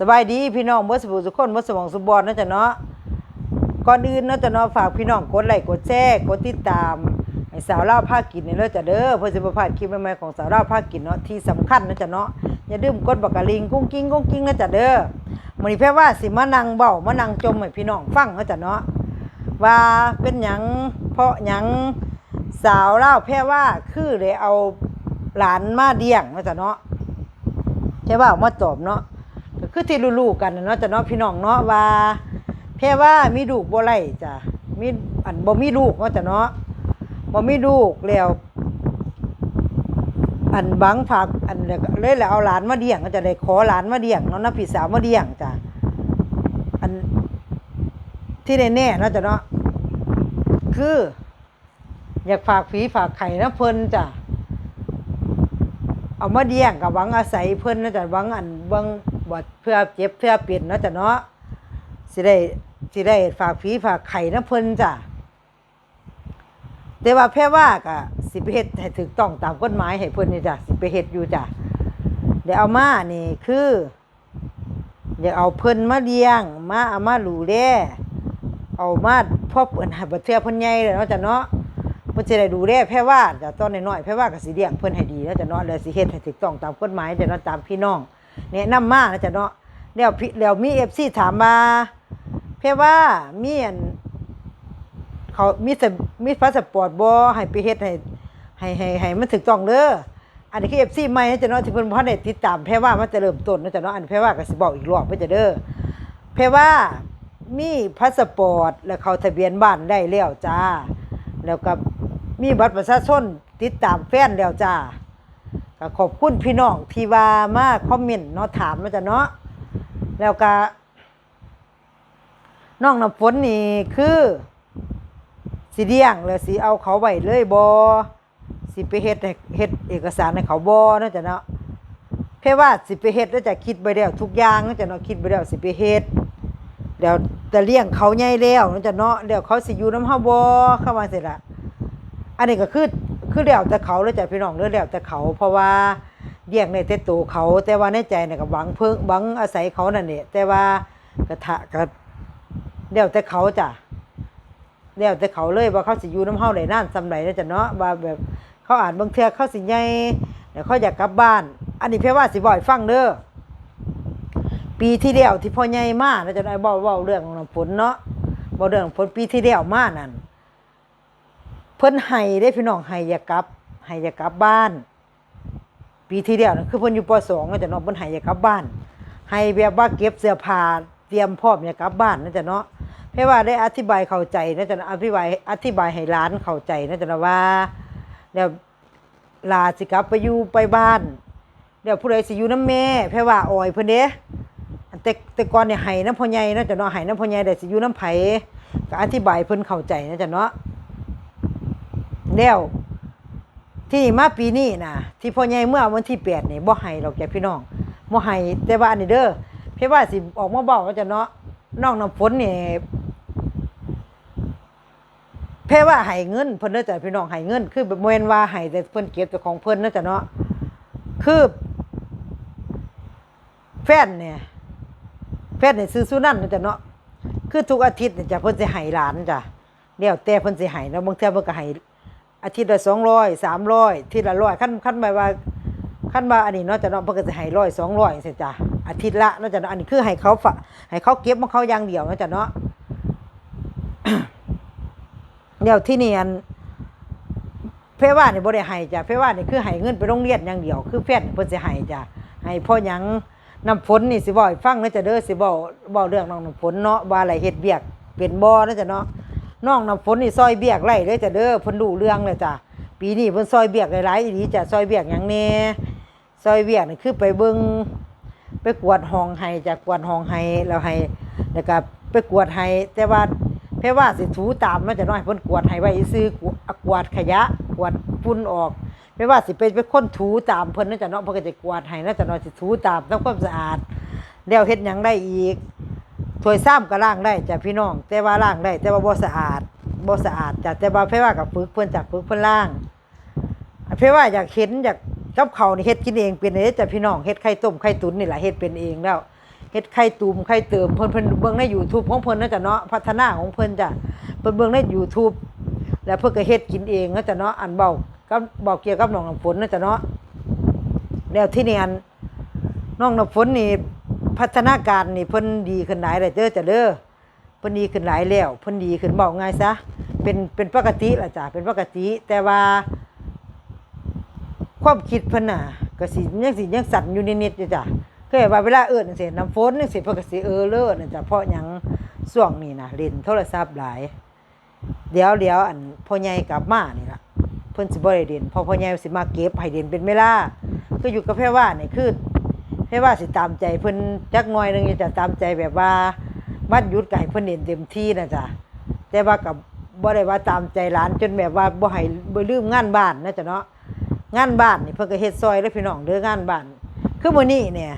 สบายดีพี่น้องมื่อสบู่สุกคนมื่อสมองสุบอลนะจ๊ะเนาะก่อนอื่นนะจ๊ะเนาะฝากพี่น้องกดไลค์กดแชร์กดติดตามให้สาวเล่าภาคกินเนี่ยเด้อจ้ะเด้อเพื่อจะประพาดคลิปใหม่ๆของสาวเล่าภาคกินเนาะที่สำคัญนะจ๊ะเนาะอย่าลืมกดบักกะลิงกุ้งกิ้งกุ้งกิ้งนะจ๊ะเด้อมื้อนี้แพ่ว่าสิมานั่งเบ้ามานั่งจมให้พี่น้องฟังนะจ๊ะเนาะว่าเป็นหยังเพราะหยังสาวเล่าแพ่ว่าคือเลยเอาหลานมาเลี้ยงนะจ๊ะเนาะใช่ว่ามาตอบเนาะ ก็คือที่รู้ๆกันเนาะจ้ะเนาะพี่น้องเนาะว่าแค่ว่ามีลูกบ่ไล่จ้ะมีอันบ่มีลูกเนาะจ้ะเนาะบ่มีลูกแล้วอันบังฝากอันเลยแล้วเอาหลานมาเลี้ยงก็จะได้ขอหลานมาเลี้ยงเนาะนะพี่สาวมาเลี้ยงจ้ะอันที่แน่ๆเนาะจ้ะเนาะคือ อยากฝากฝีฝากไข่นะเพิ่นจ้ะเอามาเลี้ยงกับหวังอาศัยเพิ่นนะจ๊ะหวังอันหวัง บ่เพื่อเจ็บเพื่อเปลี่ยนนะจ๊ะเนาะสิได้สิได้ฝากผีฝากไข่นะเพิ่นจ้ะแต่ว่าแพ่ว่าก็สิไปเฮ็ดให้ถูกต้องตามกฎหมายให้เพิ่นนี่จ้ะสิไปเฮ็ดอยู่จ้ะเดี๋ยวเอามานี่คืออยากเอาเพิ่นมาเลี้ยง มาเอามาหลูแลเอามาพ่อเพิ่นให้บ่เทื่อเพิ่นใหญ่แล้วเนาะจ้ะเนาะเพิ่นสิได้ดูแลแพ่ว่าจ้ะตอนน้อยๆแพ่ว่าก็สิเลี้ยงเพิ่นให้ดีแล้วจ้ะเนาะแล้วสิเฮ็ดให้ถูกต้องตามกฎหมายจ้ะเนาะตามพี่น้อง แนะนำมาแล้วจ้ะเนาะแล้วพี่แล้วมี FC ถามมาแพ่ว่ามีอันเขามีสมีพาสปอร์ตบ่ให้ไปเฮ็ดให้ให้ให้ให้มันถูกต้องเด้ออันนี้คือ FC ใหม่นะจ้ะเนาะที่เพิ่นบ่ทันได้ติดตามแพ่ว่ามันจะเริ่มต้นนะจ้ะเนาะอันแพ่ว่าก็สิบอกอีกรอบเพิ่นจะเด้อเพราะว่ามีพาสปอร์ตแล้วเขาทะเบียนบ้านได้แล้วจ้า แล้วก็มีบัตรประชาชนติดตามแฟนแล้วจ้า ก็ขอบคุณพี่น้องที่ว่ามาคอมเมนต์เนาะถามมาจ้ะเนาะแล้วก็น้องน้ำฝนนี่คือสิเลี้ยงแล้วสิเอาเขาไว้เลยบอสิไปเฮ็ดเฮ็ดเอกสารให้เขาบอเนาะจ้ะเนาะเพราะว่าสิไปเฮ็ดแล้วจะคิดไปแล้วทุกอย่างเนาะจะเนาะคิดไปแล้วสิไปเฮ็ดเดี๋ยวจะเลี้ยงเขาใหญ่แล้วเนาะจะเนาะเดี๋ยวเขาสิอยู่น้ำเฮาบ่เข้ามาเสร็จละอันนี้ก็คือ คือแล้วแต่เขาแล้วจ้ะพี่น้องเด้องแล้วแต่เขา เพราะว่าเลี้ยงในแต่ตัวเขา แต่ว่าในใจน่ะก็หวังเพิ่งหวังอาศัยเขานั่นแหละแต่ว่ากระทะก็แล้วแต่เขาจ้ะแล้วแต่เขาเลยว่าเขาสิอยู่น้ำเฮาได้นานซำใดเนาะจ้ะเนาะว่าแบบเขาอ่านบางเทือเขาสิใหญ่เดี๋ยวเขาอยากกลับบ้าน อันนี้เพื่อว่าสิบ่อยฟังเด้อปีที่แล้วที่พ่อใหญ่มาแล้วจะได้เว้าเว้าเรื่องน้ำฝนเนาะเว้าเรื่องฝนปีที่แล้วมานั่น เพิ่นให้ได้พี่น้องให้อยากลับให้อยากลับบ้าน ปีที่แล้วนั่นคือเพิ่นอยู่ป .2 แล้วจะเนาะเพิ่นให้อยากลับบ้านให้แบบว่าเก็บเสื้อผ้าเตรียมพร้อมอยากลับบ้านนั่นจะเนาะเพราะว่าได้อธิบายเข้าใจนั่นะอธิบายอธิบายให้ร้านเข้าใจนั่นะว่าแล้วลาสิกลับไปอยู่ไปบ้านเดี๋ยวผู้ใดสิอยู่น้ำแม่แพ่ว่าอ่อยเพิ่นเด้แต่แต่ก่อนเนี่ยไห้น้ำพ่อใหญ่นะจ้ะเนาะไห้น้ำพ่อใหญ่ได้สิอยู่น้ำไผก็อธิบายเพิ่นเข้าใจนะจ้ะเนาะ แล้วที่มาปีนี้นะที่พ่อใหญ่เมื่อวันที่แปดนี่บ่ไห้หรอกจ้ะพี่น้องบ่ไห้แต่ว่าอันนี้เด้อเพ่ว่าสิออกมาเบาว่าจ้ะเนาะน้องน้ำฝนนี่เพ่ว่าให้เงินเพิ่นเด้อจ้ะพี่น้องให้เงิน คือแบบบ่แม่นว่าให้แต่เพิ่นเก็บแต่ของเพิ่นเนะจ้ะเนาะคือแฟนเนี่ยแฟนเนี่ยซื้อสุนันนะจ้ะเนาะคือทุกอาทิตย์เนี่ยจะเพิ่นสิให้หลานจ้ะเดี๋ยวแต่เพิ่นสิให้แล้วบางเทื่อเพิ่นก็ให้ อาทิตย์ละ200 300ทีละ100คันคันหมายว่าคันว่าอันนี้เนาะจะเนาะเพิ่นก็สิให้100 200จังซี่จ้ะอาทิตย์ละเนาะจะเนาะอันนี้คือให้เขาฝะให้เขาเก็บของเขาอย่างเดียวเนาะจะเนาะเดี๋ยวที่นี่อันเพว่านี่บ่ได้ให้จ้ะเพว่านี่คือให้เงินไปโรงเรียนอย่างเดียว คือแฟนเพิ่นสิให้จ้ะให้พ่อหยังน้ำฝนนี่สิบ่ให้ฟังเด้อจ้ะเด้อสิเว้าเว้าเรื่องน้องน้ำฝนเนาะว่าอะไรเฮ็ดเวียกเป็นบ่เนาะจะเนาะ น้องน้ำฝนนี่ซอยเบียกไร่เด้อจ้ะเด้อเพิ่นรู้เรื่องเลยจ้ะปีนี้เพิ่นซอยเบียกหลายๆอีหลีจ้ะซอยเบียกหยังแน่ซอยเบียกนี่คือไปเบิ่งไปกวดห้องให้จ้ะกวดห้องให้แล้วให้แล้วก็ไปกวดให้แต่ว่าเพราะว่าสิถูตามมันจะน้อยเพิ่นกวดให้ไว้ซื้อกวาดขยะกวาดฝุ่นออกไม่ว่าสิเป็นเป็นคนถูตามเพิ่นนั่นจะเนาะเพิ่นก็จะกวดให้นั่นจะน้อยสิถูตามทำความสะอาดแล้วเฮ็ดหยังได้อีก ถ้วยซ้ำก็ล้างได้จ้ะพี่น้อง แต่ว่าล้างได้ แต่ว่าบ่สะอาดบ่สะอาดจ้ะแต่ว่าเพราะว่ากับฝึกเพิ่อนจากฝึกเพิ่อนล้างเพราะว่าอยากเห็นอยากกับเขานี่เฮ็ดกินเองเป็นเด้จ้ะพี่น้องเฮ็ดไข่ต้มไข่ตุ๋นนี่แหละเฮ็ดเป็นเองแล้วเฮ็ดไข่ตูมไข่เติมเพิ่นเพิ่นเบิ่งใน YouTube ของเพิ่นนะจ้ะเนาะพัฒนาของเพิ่นจ้ะเพิ่นเบิ่งใน YouTube แล้วเพิ่นก็เฮ็ดกินเองนะจ้ะเนาะอันเบากับเบาเกี่ยวกับน้องน้ำฝนนะจ้ะเนาะแล้วที่นี่อันน้องน้ำฝนนี่ พัฒนาการนี่เพิ่นดีขึ้นหลายเลยเด้อจ้ะเด้อเพิ่นดีขึ้นหลายแล้วเพิ่นดีขึ้นเบาง่ายซะเป็นเป็นปกติล่ะจ้ะเป็นปกติ แต่ว่า ความคิดเพิ่นน่ะก็สิยังสิยังสั่นอยู่นิดๆอยู่จ้ะเคยว่าเวลาเอิ้นจังซี่น้ำฝนจังซี่เพิ่นก็สิเออเลิศน่ะจ้ะเพราะหยังช่วงนี้น่ะเล่นโทรศัพท์หลาย เดี๋ยวเดี๋ยวอันพ่อใหญ่กลับมานี่ล่ะเพิ่นสิบ่ได้เด่นพอพ่อใหญ่สิมาเก็บให้เด่นเป็นเวลาก็อยู่กับแพรว่านี่คือ แพรว่าสิตามใจเพิ่นจักหน่อยหนึงอยู่จะตามใจแบบว่าวันหยุดก็ให้เพิ่นเด่นเต็มที่นะจ้ะแต่ว่าก็บ่ได้ว่าตามใจหลานจนแบบว่าบ่ให้บ่ลืมงานบ้านนะจ้ะเนาะงานบ้านนี่เพิ่นก็เฮ็ดซอยเด้อพี่น้องเด้องานบ้าน คือมื้อนี้เนี่ย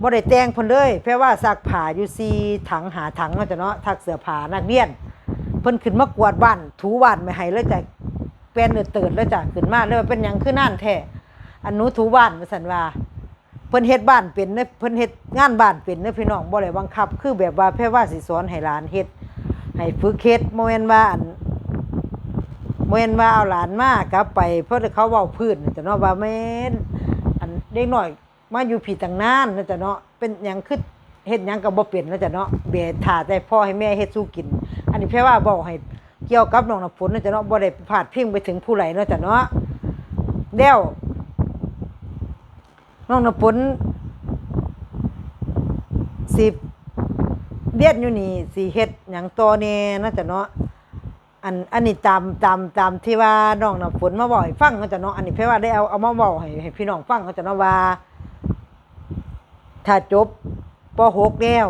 บ่ได้แต่งเพิ่นเลยแค่ว่าซักผ้าอยู่4ถังหาถังเนาะจ้ะเนาะทักเสื้อผ้านักเรียนเพิ่นขึ้นมากวาดบ้านถูบ้านไม่ให้เลยจ้ะแปลนเดือดเติดแล้วจ้ะขึ้นมาเลยว่าเป็นหยังคือนั่นแท้อันหนูถูบ้านว่าซั่นว่า เพิ่นเฮ็ดบ้านเป็นเด้อเพิ่นเฮ็ดงานบ้านเป็นเด้อพี่น้องบ่ได้บังคับ คือแบบว่าแค่ว่าสิสอนให้หลานเฮ็ดให้ฝึกเฮ็ดบ่แม่นว่าอันเมื่อนว่าเอาหลานมากลับไป เพราะเขาเว้าพื้นน่ะจ้ะเนาะว่าแม่นอันเด็กน้อยมาอยู่ผีตั้งนานนะจ้ะเนาะเป็นหยังคือเฮ็ดหยังก็บ่เป็นนะจ้ะเนาะเบถ่าแต่พ่อให้แม่เฮ็ดสู้กิน อันนี้แค่ว่าบอกให้เกี่ยวกับน้องน้ำฝนนะจ้ะเนาะบ่ได้พาดพิงไปถึงผู้ใดนะจ้ะเนาะแล้ว น้องน้ำฝนสิเรียนอยู่นี่สิเฮ็ดหยังต่อแน่นะจ้ะเนาะอันอันนี้ตามตามตามที่ว่าน้องน้ำฝนมาบอกให้ฟังเขาจะเนาะอันนี้เพื่อว่าได้เอาเอามาบอกให้ให้พี่น้องฟังเขาจะเนาะว่า ถ้าจบป .6 แล้ว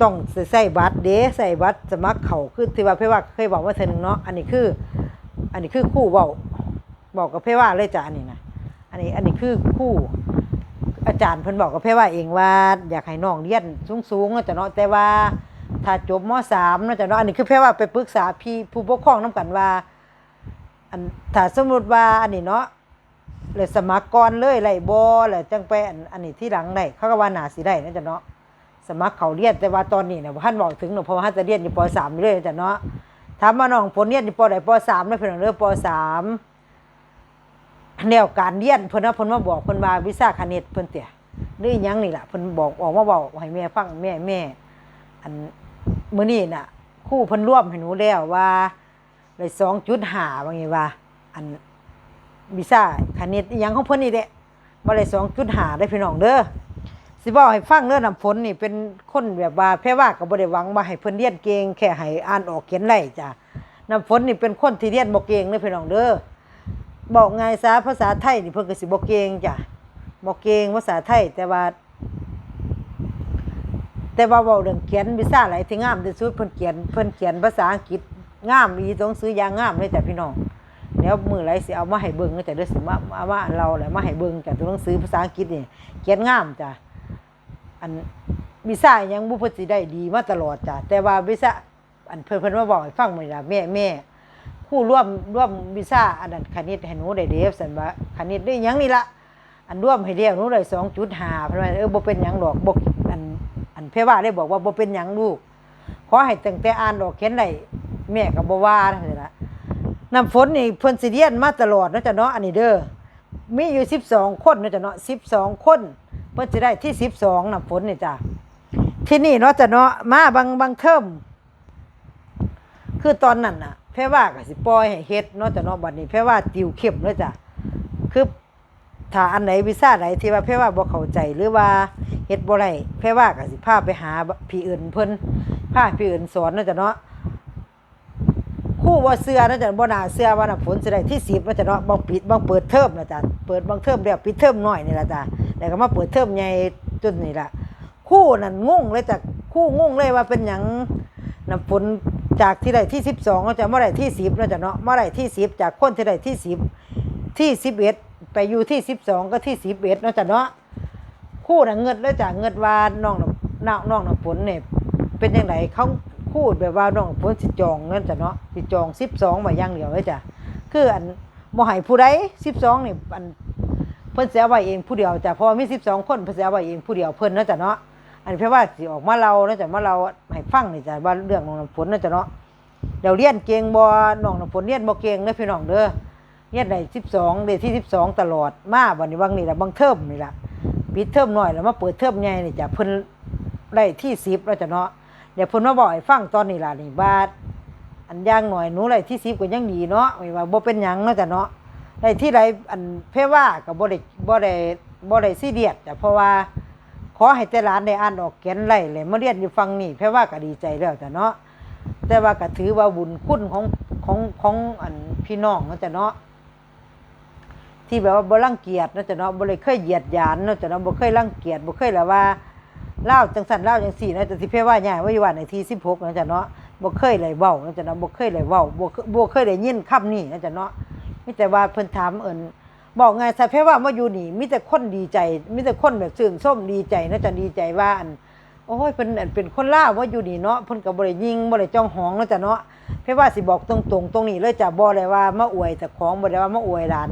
ต้องใส่บัตรเด้ใส่บัตรสมัครเขาคือที่ว่าเพื่อว่าเคยบอกว่าเธอหนึ่งเนาะอันนี้คือ อันนี้คือคู่เว้าบอกกับเพื่อว่าเลยจ้ะอันนี้นะ นนี้อันนี้คือคู่อาจารย์เพิ่นบอกกับเพ่ว่าเองว่า อยากให้น้องเรียนสูงๆเนาะจ้ะเนาะแต่ว่าถ้าจบมสามเนาะจ้ะเนาะอันนี้คือแค่ว่าไปปรึกษาพี่ผู้ปกครองนํกันว่าอันถ้าสมมุติว่าอันนี้เนาะเลยสมัครก่อนเลยไล่บ่แล้วจังไปอันอันนี้ที่หลังได้เขาก็ว่าหนาสิได้นะจ้ะเนาะสมัครเขาเรียนแต่ว่าตอนนี้เนี่ยบ่ทันบอกถึงเนาะเพราะว่าจะเรียนอยู่ปสามอยู่เลยนะจ้ะเนาะถามว่าน้องผลเรียนอยู่ปใดปสามเด้เพิ่นเด้อปสาม แนวการเรียนเพิ่นว่าเพิ่นมาบอกเพิ่นว่าวิชาคณิตเพิ่นเตี่ยหรือหยังนี่ล่ะเพิ่นบอกออกมาบอกให้แม่ฟังแม่แม่อันมื้อนี้น่ะครู่เพิ่นร่วมให้หนูแล้วว่าได้2.5ว่าไงว่า อันวิชาคณิตอีหยังของเพิ่นนี่แหละบ่ได้2.5ได้พี่น้องเด้อสิบอกให้ฟังเด้อน้ำฝนนี่เป็นคนแบบว่าแพ้ว่าก็บ่ได้หวังว่าให้เพิ่นเรียนเก่งแค่ให้อ่านออกเขียนได้จ้ะน้ำฝนนี่เป็นคนที่เรียนบ่เก่งเด้อพี่น้องเด้อ บอกไงซะภาษาไทยนี่เพิ่นก็สิบ่เก่งจ้ะบ่เก่งภาษาไทยแต่ว่า แต่ว่าเว้าเรื่องเขียนวิชาอะไรที่งามที่สุดเพิ่นเขียนเพิ่นเขียนภาษาอังกฤษงามอีต้องซื้อยางงามเลยจ้ะพี่น้องแล้วมือไหรสิเอามาให้เบิ่งจ้ะเด้อสิมาเอามาเราแหละมาให้เบิ่งจ้ะตัวหนังสือภาษาอังกฤษนี่เขียนงามจ้ะอันวิชายังบ่เพิ่นสิได้ดีมาตลอดจ้ะแต่ว่าวิชาอันเพิ่นเพิ่นมาบอกให้ฟังมื้อนี้ล่ะแม่แม่ คู่ร่วมร่วมวิชาอันนั้นคณิตให้หนูได้เด้อซั่นว่าคณิตได้หยังนี่ละอันร่วมให้เรียกหนูได้2.5เพิ่นว่าเออบ่เป็นหยังดอกบ่อันอันเพว่าได้บอกว่าบ่เป็นหยังลูกขอให้ตั้งแต่อ่านออกเขียนได้แม่ก็บ่ว่าจังซี่ล่ะน้ำฝนนี่เพิ่นสิเรียนมาตลอดเนาะจ้ะเนาะอันนี้เด้อมีอยู่12คนเนาะจ้ะเนาะ12คนเพิ่นสิได้ที่12น้ำฝนนี่จ้ะที่นี่เนาะจ้ะเนาะมาบางบางเทอมคือตอนนั้นน่ะ แพ่ว่าก็สิปล่อยให้เฮ็ดเนาะจ้ะเนาะบัดนี้แพ่ว่าติวเข้มเลยจ้ะคือถ้าอันไหนวิชาไหนที่ว่าแพ่ว่าบ่เข้าใจหรือว่าเฮ็ดบ่ได้แพ่ว่าก็สิพาไปหาพี่อื่นเพิ่นพาพี่อื่นสอนเนาะจ้ะเนาะครู่บ่เชื่อเนาะจ้ะบ่น่าเชื่อว่าน่ะผลสิได้ที่10เนาะจ้ะเนาะบ่ปิดบ่เปิดเทอมเนาะจ้ะเปิดบางเทอมแล้วปิดเทอมน้อยนี่ล่ะจ้ะแล้วก็มาเปิดเทอมใหญ่จนนี่ล่ะครู่นั่นงงเลยจ้ะครู่งงเลยว่าเป็นหยังน่ะผล จากที่ได้ที่12เนาะจ้ะมาได้ที่10เนาะจ้ะเนาะเมาได้ที่10จากคนที่ได้ที่10ที่สิบเอ็ดไปอยู่ที่สิบสองก็ที่สิบเอ็ดเนาะจ้ะเนาะคู่น่ะเงิดแล้วจ้ะเงิดวานน้องน่ะน้องน้องน่ะฝนเนี่ยเป็นยังไงเขาคูดแบบว่าน้องฝนสิจองเงินจ้ะเนาะสิจองสิบสองมาย่างเดียวเลยจ้ะคืออันบ่ให้ผู้ใดสิบสองเนี่ยอันเพิ่นเสิเอาไว้เองผู้เดียวจ้ะพราะว่ามี12คนเพิ่นเสิเอาไว้เองผู้เดียวเพิ่นเนาะจ้ะเนาะ อันนี้เพราะว่าสิออกมาเราเนาะจ้ะมาเราให้ฟังนี่จ้ะว่าเรื่องของน้ำฝนเนาะจ้ะเนาะเดี๋ยวเรียนเก่งบ่น้องน้ำฝนเรียนบ่เก่งเด้อพี่น้องเด้อเรียนได้12ได้ที่12 ตลอดมาบัดนี้บางนี่ล่ะบางเทอมนี่ล่ะปิดเทอมน้อยแล้วมาเปิดเทอมใหญ่นี่จ้ะเพิ่นได้ที่10แล้วจ้ะเนาะเดี๋ยวเพิ่นมาบอกให้ฟังตอนนี้ล่ะนี่บาดอันย่างหน่อยหนูได้ที่สิบก็ยังดีเนาะไม่ว่าบ่เป็นหยังเนาะจ้ะเนาะได้ที่ใดอันเพว่าก็บ่ได้บ่ได้บ่ได้ซีเรียสจ้ะเพราะว่า ขอให้แต่หลานได้อ่านออกเขียนไล่เลยมาเรียนอยู่ฟังนี่เพว่าก็ดีใจแล้วจ้ะเนาะแต่ว่าก็ถือว่าบุญคุณของของของอันพี่น้องนะจ้ะเนาะที่แบบว่าบ่รังเกียจนะจ้ะเนาะบ่ได้เคยเหยียดหยามเนะจ้ะเนาะบ่เคยรังเกียจบ่เคยแล้วว่าเล่าจังสันเล่าจังสี่นะแต่สิเพว่าใหญ่ว่าอยู่วันในที่สิบหกนะจ๊ะเนาะบ่เคยเลยเว้านะจ๊ะเนาะบ่เคยเลยเว้าบ่บ่เคยได้ยินคำนี้นะจ๊ะเนาะมีแต่ว่าเพิ่นถามเอิ้น บอกไงซะเพว่ามาอยู่นี่มีแต่คนดีใจมีแต่คนแบบชื่นชมดีใจนะจะดีใจว่าอันโอ้ยเพิ่นเป็นคนล่าว่าอยู่นี่เนาะเพิ่นก็บ่ได้ยิงบ่ได้จ้องหองนะจ๊ะเนาะเพว่าสิบอกตรงๆตรงนี้เลยจ้ะบ่ได้ว่ามาอวยแต่ของบ่ได้ว่ามาอวยหลาน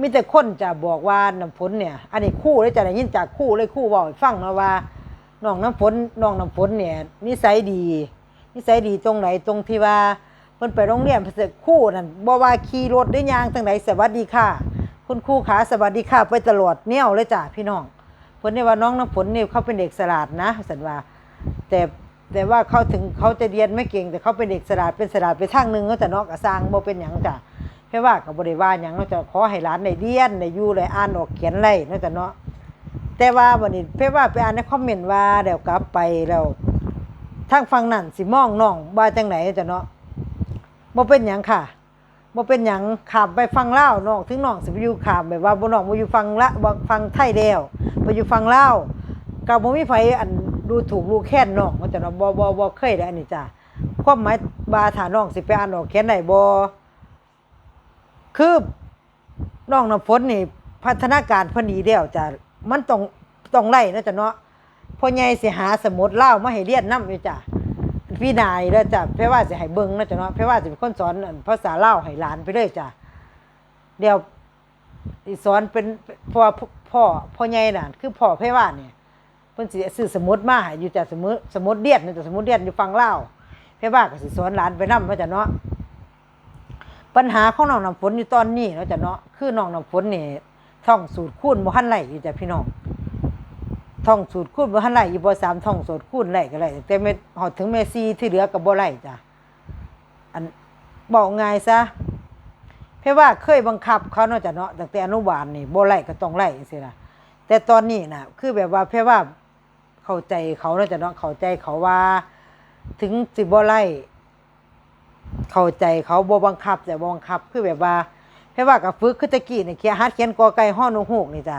มีแต่คนจะบอกว่าน้ำฝนเนี่ย อันนี้คู่เลยจะได้ยินจากคู่เลยคู่บอกฟังนะว่าน้องน้ำฝนน้องน้ำฝนเนี่ยนิสัยดีนิสัยดีตรงไหนตรงที่ว่า เพิ่นไปโรงเรียนเพิ่นสิครู่นั่นบ่ว่าขี่รถได้ยางทางไหนสวัสดีค่ะ คุณครูขาสวัสดีค่ะไปตลอดแนวเลยจ้ะพี่น้องเพิ่นนี่ว่าน้องน้ำฝนนี่เขาเป็นเด็กสลาดนะสันว่า แต่แต่ว่าเขาถึงเขาจะเรียนไม่เก่ง แต่เขาเป็นเด็กสลาดเป็นสลาดไปทางหนึงเขาจะเนอกกระสร้างบ่เป็นหยังจ้ะแค่ว่ากับบริวารอย่างเนาจะขอให้หลานได้เรียนได้อยู่ได้อ่านออกเขียนไรเนาะจ้ะเนาะแต่ว่าวันนี้เพ่ว่าไปอ่านในคอมเมนต์ว่าเดี๋ยวกลับไปแล้วทางฟังนั่นสิมองน้องว่าจังไหนจ้ะเนาะ บ่เป็นหยังค่ะบ่เป็นหยังขามไปฟังเล่าวน้องถึงน้องสิไปอยู่ขามแบบว่าบ่น้องบ่อยู่ฟังละบ่ฟังไทยแล้วบ่อยู่ฟังเล่าวก็บ่มีไผอันดูถูกดูแค้นน้องว่าจะเนาะบ่บ่บ่เคยได้อันนี้จ้ะความหมายว่าถาน้องสิไปอ่านออกเขียนได้บ่คือน้องน้ำฝนนี่พัฒนาการเพอดีแล้วจ้ะมันต้องต้องไล่นะจ้ะเนาะพ่อใหญ่สิหาสมุดเล่าวมาให้เรียนนำอยู่จ้ะ พี่นายแล้วจ้ะเพราะว่าสิให้เบิ่งนะจ้ะเนาะเพราะว่าสิเป็นคนสอนภาษาเล่าวให้หลานไปเลยจ้ะเดี๋ยวสิสอนเป็นพ่อพ่อพ่อใหญ่น่ะคือพ่อเพรว่าเนี่ยเพิ่นสิซื้อสมุดมาให้อยู่จ้ะสมุดสมุดเรียนนี่จ้ะสมุดเรียนอยู่ฟังเล่าวเพรว่าก็สิสอนหลานไปนำว่าจ้ะเนาะปัญหาของน้องน้ำฝนอยู่ตอนนี้เนาะจ้ะเนาะคือน้องน้ำฝนนี่ท่องสูตรคูณบ่ทันไหลอยู่จ้ะพี่น้อง ท่องสูตรคูณบ่ทันไหลอยู่บ่สามท่องสูตรคูณไหลก็ไหลแต่เม็ดฮอดถึงเมซีที่เหลือก็บ่ไหลจ้ะอันบอกง่ายซะเพราะว่าเคยบังคับเขาเนาะจ้ะเนาะตั้งแต่อนุบาลนี่บ่ไหลก็ต้องไหลจังซี่ล่ะแต่ตอนนี้น่ะคือแบบว่าเพราะว่าเข้าใจเขาเนาะจ้ะเนาะเข้าใจเขาว่า ถึงสิบ่ไหลเข้าใจเขาบ่บังคับแต่บ่บังคับ คือแบบว่าแค่ว่ากับฝึกคือตะกี้นี่เขียนฮัดเขียนกอไก่ฮ้อนฮูกนี่จ้ะ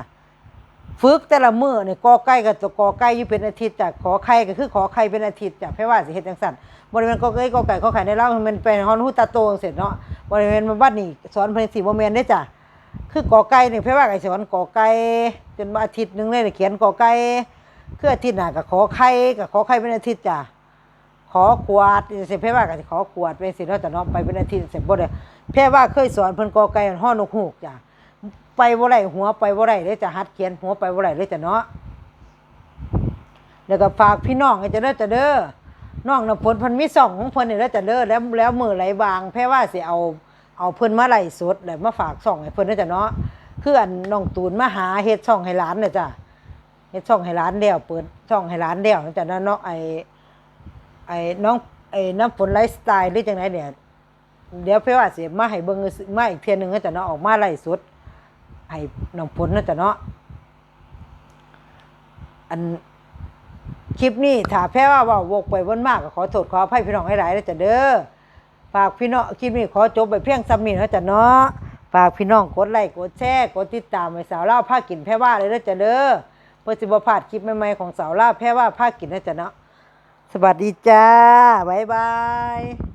ฝึกแต่ละมื้อนี่ยกอไก่กับตัวกอไก่อยู่เป็นอาทิตย์จ้ะขอไข่ก็คือขอไข่เป็นอาทิตย์จ้ะแค่ว่าสิเฮ็ดจังซั่นบ่ได้แม่นกอไก่กอไก่ขอไข่ในเล่ามันเป็นฮอนฮูตาโตจังซี่เนาะบ่ได้แม่นมาบัดนี้สอนเพิ่นสิบ่แม่นเด้จ้ะคือกอไก่นี่แค่ว่าก็สอนกอไก่จนมาอาทิตย์หนึงเลยเขียนกอไก่คืออาทิตย์หน้าก็ขอไข่ก็ขอไข่เป็นอาทิตย์จ้ะขอขวดเสร็จเพว่าก็สิขอขวดไปสิแล้วแต่น้องไปเป็นอาทิตย์เสร็จบ่ได้เพ่ว่าเคยสอนเพิ่นกอไก่ฮ้อนกฮูกจ้ะ ไปบ่ได้หัวไปบ่ได้เลยจะหัดเขียนหัวไปบ่ได้เลยจะเนาะแล้วก็ฝากพี่น้องให้จะเด้อจะเด้อน้องน้ำฝนเพิ่นมีซ่องของเพิ่นนี่แล้วจะเด้อแล้วแล้วมือไหลบางเพว่าสิเอาเอาเพิ่นมาไหลสดแล้วมาฝากซ่องให้เพิ่นเด้อจะเนาะคืออันน้องตูนมาหาเฮ็ดช่องให้หลานน่ะจ้ะเฮ็ดช่องให้หลานแล้วเปิดช่องให้หลานแล้วจ้ะเนาะไอ้ไอ้น้องไอ้น้ำฝนไลฟ์สไตล์หรือจังไหนเนี่ยเดี๋ยวเพื่อว่าสิมาให้เบิ่งมาอีกเพียหนึ่งก็จะเนาะออกมาไหล่สด ให้น้องฝนเนาะจะเนาะอันคลิปนี้ถ้าแพ้ว่าว่าวกไปวนมากก็ขอโทษขออภัยพี่น้องให้หลายแล้วจ้ะเด้อฝากพี่น้องคลิปนี้ขอจบไปเพียงซ้ำนี้แล้วจ้ะเนาะฝากพี่น้องกดไลค์กดแชร์กดติดตามไว้สาวเล่าผ้ากินแพ้ว่าเลยแล้วจ้ะเด้อเพื่อสิบ่พลาดคลิปใหม่ๆของสาวเล่าแพ้ว่าผ้ากินแล้วจ้ะเนาะสวัสดีจ้าบ๊ายบาย